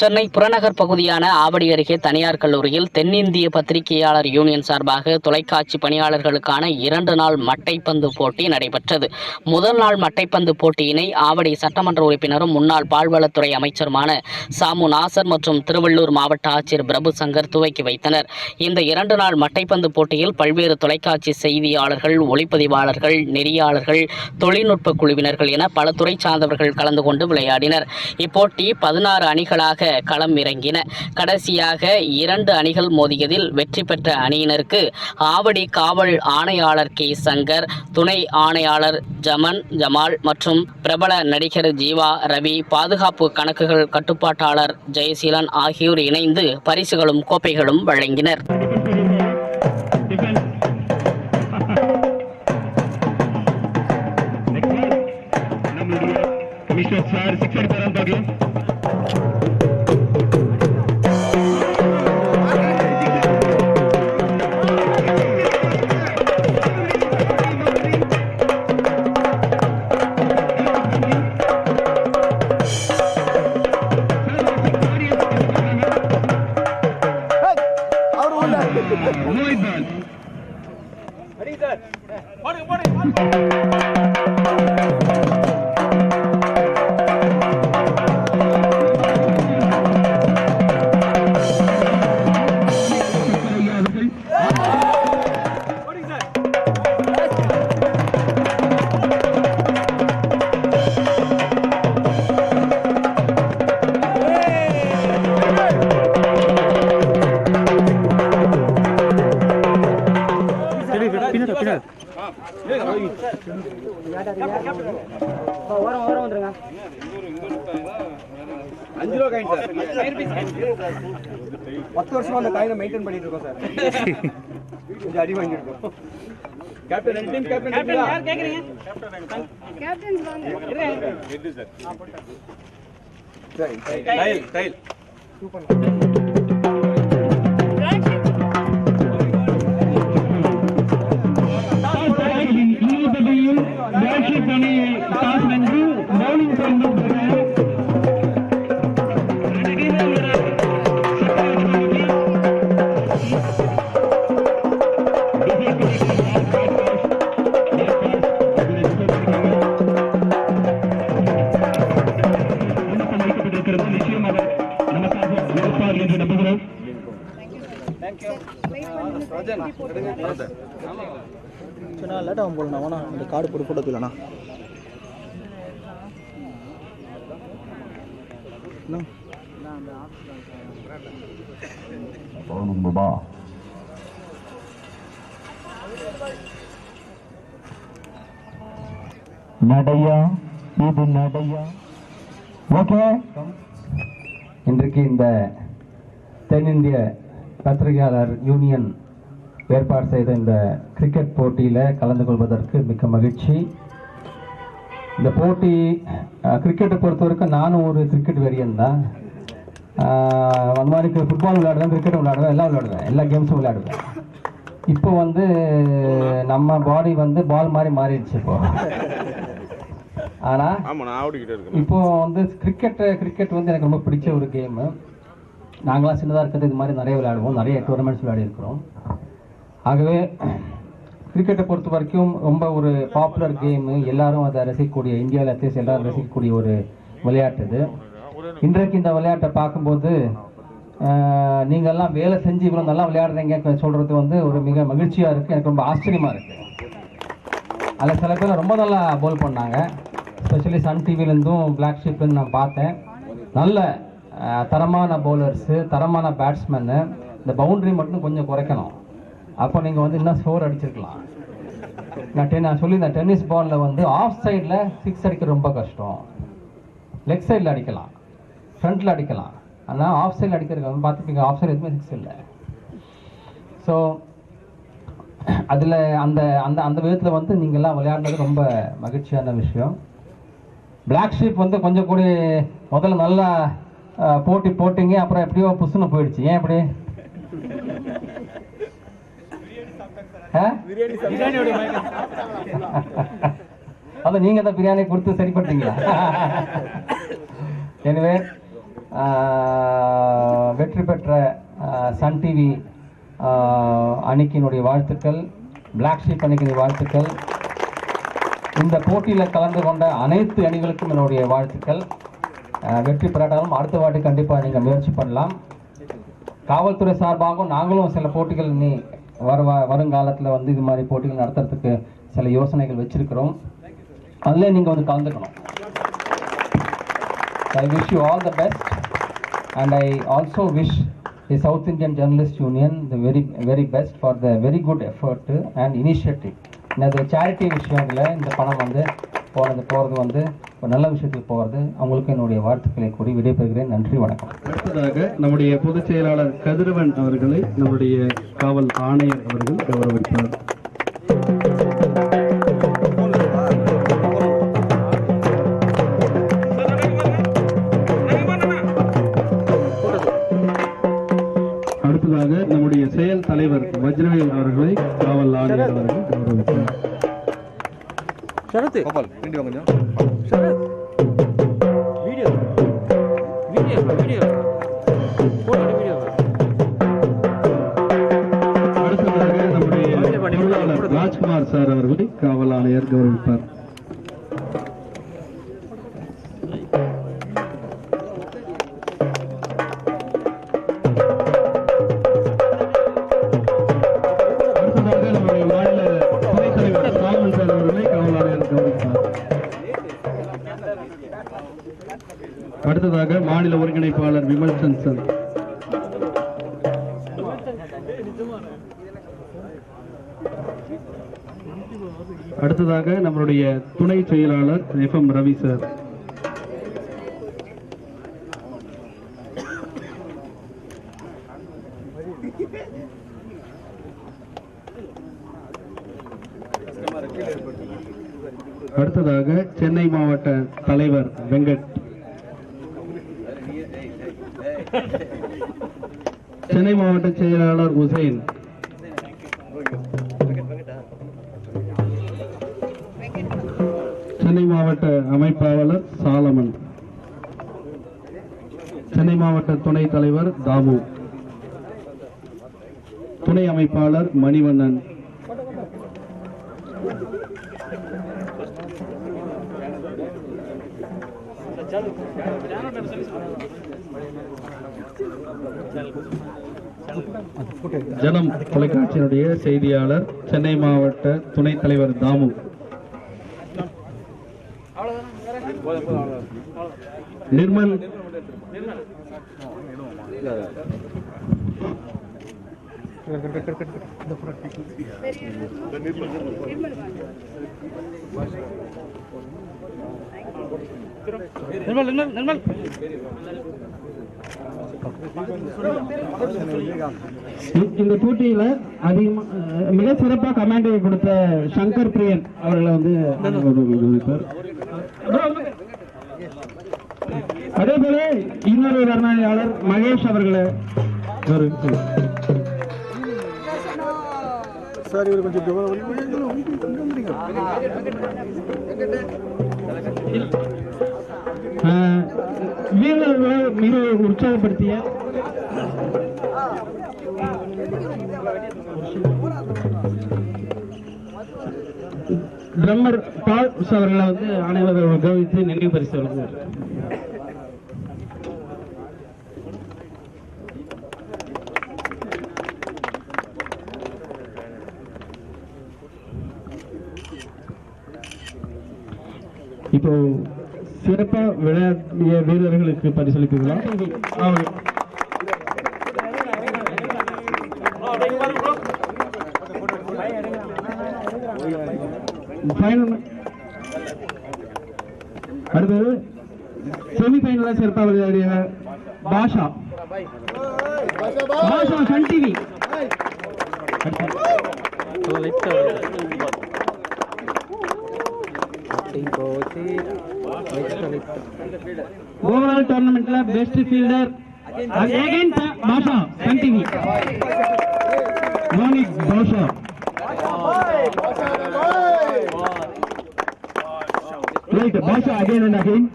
சென்னை புறநகர் பகுதியான ஆவடி அருகே தனியார் கல்லூரியில் தென்னிந்திய பத்திரிகையாளர் யூனியன் சார்பாக தொலைக்காட்சி பணியாளர்களுக்கான இரண்டு நாள் மட்டைப்பந்து போட்டி நடைபெற்றது. முதல் நாள் மட்டைப்பந்து போட்டியினை ஆவடி சட்டமன்ற உறுப்பினரும் முன்னாள் பால்வளத்துறை அமைச்சருமான சாமு நாசர் மற்றும் திருவள்ளூர் மாவட்ட ஆட்சியர் பிரபு சங்கர் துவக்கி வைத்தனர். இந்த இரண்டு நாள் மட்டைப்பந்து போட்டியில் பல்வேறு தொலைக்காட்சி செய்தியாளர்கள் ஒளிப்பதிவாளர்கள் நெறியாளர்கள் தொழில்நுட்ப குழுவினர்கள் என பல துறை சார்ந்தவர்கள் கலந்து கொண்டு விளையாடினர். இப்போட்டி பதினாறு அணிகளாக களம் இறங்கின. கடைசியாக இரண்டு அணிகள் மோதியதில் வெற்றி பெற்ற அணியினருக்கு ஆவடி காவல் ஆணையாளர் கே. சங்கர் துணை ஆணையாளர் ஜமன் ஜமால் மற்றும் பிரபல நடிகர் ஜீவா ரவி பாதுகாப்பு கணக்குகள் கட்டுப்பாட்டாளர் ஜெயசீலன் ஆகியோர் இணைந்து பரிசுகளும் கோப்பைகளும் வழங்கினர். நம்முடைய கமிஷனர் சார் சிக்ஸ் அஞ்சு ரூபா காயின் சார் பத்து வருஷமா அந்த காயினை மெயின்டைன் பண்ணிட்டு இருக்கோம் சார் கொஞ்சம் அடி வாங்கியிருக்கோம் கேப்டன் ரெண்டு டீம் கேப்டன் இருக்கீங்களா? கேப்டன்ஸ் வாங்க சரி, டைல், டைல். இருபத்தையும் சொன்னா லேட்டாக அவன் போடணும் அவனா இந்த கார்டு போட்டு போட்டது இல்லைண்ணா என்ன நடையா? இது நடையா? ஓகே. இன்றைக்கு இந்த தென்னிந்திய பத்திரிகையாளர் யூனியன் ஏற்பாடு செய்த இந்த கிரிக்கெட் போட்டியில் கலந்து கொள்வதற்கு மிக்க மகிழ்ச்சி. இந்த போட்டி கிரிக்கெட்டை பொறுத்தவரைக்கும் நானும் ஒரு கிரிக்கெட் வெறியன் தான். அந்த மாதிரி ஃபுட்பால் விளையாடுவேன் கிரிக்கெட் விளையாடுவேன் எல்லாம் விளையாடுவேன். எல்லா கேம்ஸும் விளையாடுவேன். இப்போ வந்து நம்ம பாடி வந்து பால் மாதிரி மாறிடுச்சு இப்போ. ஆனா இப்போ வந்து கிரிக்கெட் கிரிக்கெட் வந்து எனக்கு ரொம்ப பிடிச்ச ஒரு கேமு நாங்களாம் சின்னதாக இருக்கிறது இது மாதிரி நிறைய விளையாடுவோம். நிறைய டோர்னமெண்ட்ஸ் விளையாடி இருக்கிறோம் ஆகவே கிரிக்கெட்டை பொறுத்த வரைக்கும் ரொம்ப ஒரு பாப்புலர் கேமு எல்லாரும் அதை ரசிக்கக்கூடிய இந்தியாவில் அட்லீஸ்ட் எல்லாரும் ரசிக்கக்கூடிய ஒரு விளையாட்டு இது. இன்றைக்கு இந்த விளையாட்டை பார்க்கும்போது ஆஹ், வேலை செஞ்சு இவ்வளோ நல்லா விளையாடுறீங்க சொல்றது வந்து ஒரு மிக மகிழ்ச்சியாக இருக்குது எனக்கு ரொம்ப ஆச்சரியமாக இருக்குது அதில் சில பேர் ரொம்ப நல்லா போல் பண்ணாங்க. ஸ்பெஷலி சன் டிவிலேருந்தும் பிளாக் ஷிப்லேருந்து நான் பார்த்தேன். நல்ல தரமான பவுலர்ஸு தரமான பேட்ஸ்மேனு இந்த பவுண்ட்ரி மட்டும் கொஞ்சம் குறைக்கணும். அப்போ நீங்கள் வந்து இன்னும் ஸ்கோர் அடிச்சிருக்கலாம். நான் டென் நான் சொல்லியிருந்தேன் டென்னிஸ் பாலில் வந்து ஆஃப் சைடில் சிக்ஸ் அடிக்க ரொம்ப கஷ்டம். லெக் சைடில் அடிக்கலாம். ஃப்ரண்ட்டில் அடிக்கலாம். ஆனால் ஆஃப் சைடில் அடிக்கிறது பார்த்துப்பீங்க ஆஃப் சைடு எதுவுமே சிக்ஸ் இல்லை. ஸோ அதில் அந்த அந்த அந்த விதத்தில் வந்து நீங்கள்லாம் விளையாடுனது ரொம்ப மகிழ்ச்சியான விஷயம். பிளாக் ஷீப் வந்து கொஞ்சம் கூட முதல்ல நல்லா போட்டி போட்டிங்க அப்புறம் எப்படியோ புசுன்னு போயிடுச்சு. ஏன் எப்படி ஆ? அதான் நீங்க தான் பிரியாணி கொடுத்து சரி பண்ணிட்டீங்களா எனவே வெற்றி பெற்ற சன் டிவி அணிக்கினுடைய வாழ்த்துக்கள் பிளாக் ஷீப் அணிக்கினுடைய வாழ்த்துக்கள். இந்த போட்டியில் கலந்து கொண்ட அனைத்து அணிகளுக்கும் என்னுடைய வாழ்த்துக்கள். வெற்றி பெறாட்டாலும் அடுத்த வாட்டி கண்டிப்பாக நீங்கள் முயற்சி பண்ணலாம். காவல்துறை சார்பாகவும் நாங்களும் சில போட்டிகள் நீ வர வருங்காலத்தில் வந்து இது மாதிரி போட்டிகள் நடத்துறதுக்கு சில யோசனைகள் வச்சுருக்கிறோம். அதில் நீங்கள் வந்து கலந்துக்கணும். I wish you all the best and I also wish the South Indian journalist Union the very very best for the very good effort and initiative. இந்த சேரிட்டி விஷயங்களில் இந்த பணம் வந்து போனது போகிறது வந்து ஒரு நல்ல விஷயத்துக்கு போகிறது அவங்களுக்கு என்னுடைய வாழ்த்துக்களை கூறி விடைபெறுகிறேன். நன்றி வணக்கம். அடுத்ததாக நம்முடைய பொதுச் செயலாளர் கதிரவன் அவர்களை நம்முடைய காவல் ஆணையர் அவர்கள் கௌரவிப்பார். கோபால் பின்னாடி வாங்க கொஞ்சம். அடுத்ததாக அடுத்ததாக மாநில ஒருங்கிணைப்பாளர் விமல் சந்த். அடுத்ததாக நம்மளுடைய துணை செயலாளர் எஃப் எம் ரவி சார். அடுத்ததாக சென்னை மாவட்ட தலைவர் வெங்கட். சென்னை மாவட்ட செயலாளர் உசைன். சென்னை மாவட்ட அமைப்பாளர் சாலமன். சென்னை மாவட்ட துணைத் தலைவர் தாமு. துணை அமைப்பாளர் மணிவண்ணன். ஜனம் தொலைக்காட்சியினுடைய செய்தியாளர் சென்னை மாவட்ட துணைத் தலைவர் தாமு. நிர்மல். இந்த போட்டியில அதிகமா மிக சிறப்பா கமாண்டை கொடுத்த சங்கர் பிரியன் அவர்களை வந்து அதே போல இன்னொரு வர்ணனையாளர் மகேஷ் அவர்களை சார் இவர் கொஞ்சம் வீரர்களை மிக உற்சாகப்படுத்திய? பிரம்மர் பால் அவர்களை வந்து அனைவரும் கவனித்து நினைவு பரிசு வழங்குவார். இப்போ சிறப்பா விளையாடிய வீரர்களுக்கு பரிசளிப்பீங்களா ஃபைனல் அடுத்தது செமிஃபைனல்ல சிறப்பா விளையாடிய Basha. Basha Sun TV. Overall டோர்னமெண்ட்ல best fielder again Basha Sun TV monic Basha right Basha again and again